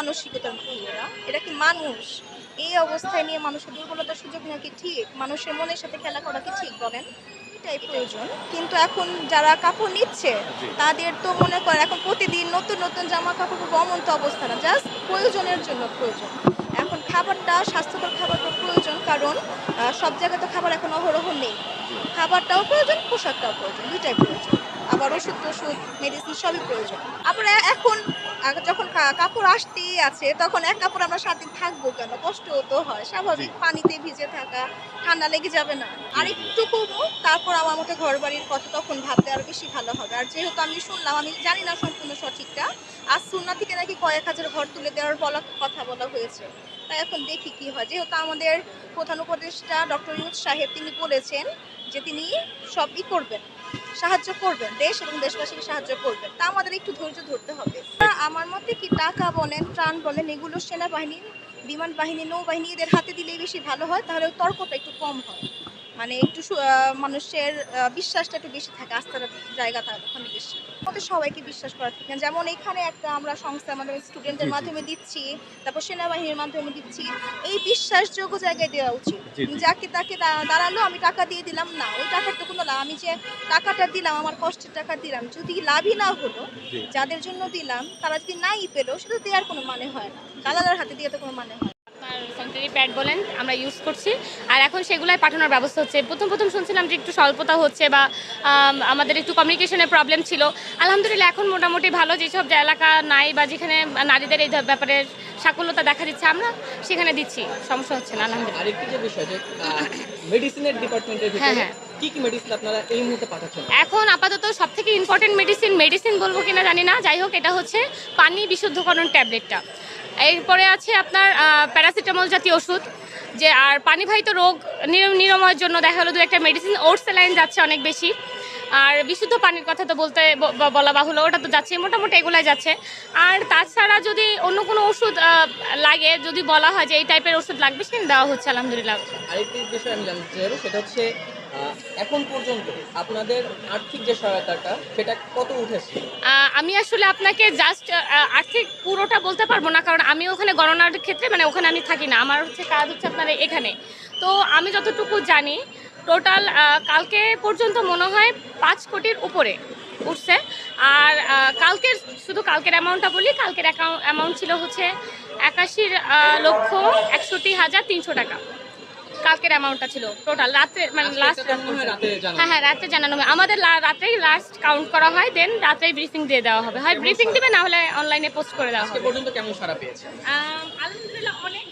মানসিকতার এরা এরা কি মানুষ? এই অবস্থায় নিয়ে মানুষের দুর্বলতার সুযোগ নেওয়া কি ঠিক? মানুষের মনের সাথে খেলা করা কি ঠিক বলেন? এটাই প্রয়োজন। কিন্তু এখন যারা কাপড় নিচ্ছে তাদের তো মনে করে এখন প্রতিদিন নতুন নতুন জামা কাপড় পরবো এমন তো অবস্থা না। জাস্ট প্রয়োজনের জন্য প্রয়োজন। এখন খাবারটা স্বাস্থ্যকর খাবারটা প্রয়োজন কারণ সব জায়গায় তো খাবার এখন অহরহ নেই। খাবারটাও প্রয়োজন পোশাকটাও প্রয়োজন দুইটাই প্রয়োজন। আবার ওষুধ টষুধ মেডিসিন সবই প্রয়োজন। আবার এখন যখন কাপড় আসতেই আছে তখন এক কাপড় আমরা সাত দিন থাকব কেন? কষ্ট তো হয়। স্বাভাবিক পানিতে ভিজে থাকা ঠান্ডা লেগে যাবে না। আর একটু কমো তারপর আমার মতো ঘর বাড়ির কথা তখন ভাবতে আরও বেশি ভালো হবে। আর যেহেতু আমি শুনলাম আমি জানি না সম্পূর্ণ সঠিকটা আর সুন্না থেকে নাকি কয়েক হাজার ঘর তুলে দেওয়ার বলা কথা বলা হয়েছে। তাই এখন দেখি কি হয়। যেহেতু আমাদের প্রধান উপদেষ্টা ডক্টর ইউজ সাহেব তিনি বলেছেন যে তিনি সবই করবেন। সাহায্য করবেন, দেশ এবং দেশবাসীকে সাহায্য করবেন। তা আমাদের একটু ধৈর্য ধরতে হবে। আমার মতে কি টাকা বলেন, ত্রাণ বলেন, এগুলো সেনাবাহিনী বিমান বাহিনী নৌবাহিনী এদের হাতে দিলেই বেশি ভালো হয়, তাহলে তর্কটা একটু কম হয়। মানে একটু মানুষের বিশ্বাসটা একটু বেশি থাকে আস্থার জায়গা থাকে ওখানে বেশি। আমাদের সবাইকে বিশ্বাস করা না। যেমন এখানে একটা আমরা সংস্থার মাধ্যমে স্টুডেন্টের। মাধ্যমে দিচ্ছি তারপর সেনাবাহিনীর মাধ্যমে দিচ্ছি। এই বিশ্বাসযোগ্য জায়গায় দেওয়া উচিত। যাকে তাকে দাঁড়াল আমি টাকা দিয়ে দিলাম না ওই টাকার তো কোনো লাভ। আমি যে টাকাটা দিলাম আমার কষ্টের টাকা দিলাম যদি লাভই না হলো যাদের জন্য দিলাম তারা যদি নাই পেল সেটা দেওয়ার কোনো মানে হয় না। দালালের হাতে দিয়ে তো কোনো মানে হয় স্যানিটারি প্যাড বলেন আমরা ইউজ করছি। আর এখন সেগুলাই পাঠানোর ব্যবস্থা হচ্ছে। প্রথম প্রথম শুনছিলাম যে একটু স্বল্পতা হচ্ছে বা আমাদের একটু কমিউনিকেশনের প্রবলেম ছিল। আলহামদুলিল্লাহ এখন মোটামুটি ভালো। যেসব যে এলাকা নাই বা যেখানে নারীদের এই ব্যাপারে সাকুল্যতা দেখা দিচ্ছে আমরা সেখানে দিচ্ছি। সমস্যা হচ্ছে না আলহামদুলিল্লাহ। আরেকটি যে বিষয় যে মেডিসিনের ডিপার্টমেন্টের হ্যাঁ, হ্যাঁ। কি কি মেডিসিন আপনারা এই মুহূর্তে পাঠাচ্ছেন? এখন আপাতত সব থেকে ইম্পর্টেন্ট মেডিসিন মেডিসিন বলব কিনা জানি না। যাই হোক এটা হচ্ছে পানি বিশুদ্ধকরণ ট্যাবলেটটা। এরপরে আছে আপনার প্যারাসিটামল জাতীয় ওষুধ, যে আর পানিবাহিত রোগ নির- নিরাময়ের জন্য দেখা হলো দু একটা মেডিসিন ওটস লাইন যাচ্ছে অনেক বেশি। আর বিশুদ্ধ পানির কথা তো বলতে বলা বাহুল্য, ওটা তো যাচ্ছে, মোটামুটি এগুলাই যাচ্ছে। আর তাছাড়া যদি অন্য কোনো ওষুধ লাগে, যদি বলা হয় যে এই টাইপের ওষুধ লাগবে সেটা দেওয়া হচ্ছে, আলহামদুলিল্লাহ। আরেকটি বিষয় আমি জানতে চাইব সেটা হচ্ছে এখন পর্যন্ত আপনাদের আর্থিক যে সহায়তাটা, সেটা কত উঠেছে? আমি আসলে আপনাকে জাস্ট আর্থিক পুরোটা বলতে পারব না, কারণ আমি ওখানে গণনার ক্ষেত্রে মানে ওখানে আমি থাকি না। আমার হচ্ছে কাজ হচ্ছে আপনার এখানে। তো আমি যতটুকু জানি টোটাল কালকে পর্যন্ত মনে হয় পাঁচ কোটির উপরে উঠছে। আর কালকের, শুধু কালকের অ্যামাউন্টটা বলি, কালকের অ্যাকাউন্ট অ্যামাউন্ট ছিল হচ্ছে একাশির লক্ষ একষট্টি হাজার তিনশো টাকা। কালকের অ্যামাউন্টটা ছিল টোটাল রাত্রে মানে লাস্ট হয় হ্যাঁ রাত্রে জানানো হবে। আমাদের রাত্রেই লাস্ট কাউন্ট করা হয় দেন রাত্রেই ব্রিফিং দিয়ে দেওয়া হবে। হয় ব্রিফিং দিবে না হলে অনলাইনে পোস্ট করে দেওয়া হবে। পর্যন্ত কেমন সারা পেয়েছে আলহামদুলিল্লাহ অনেক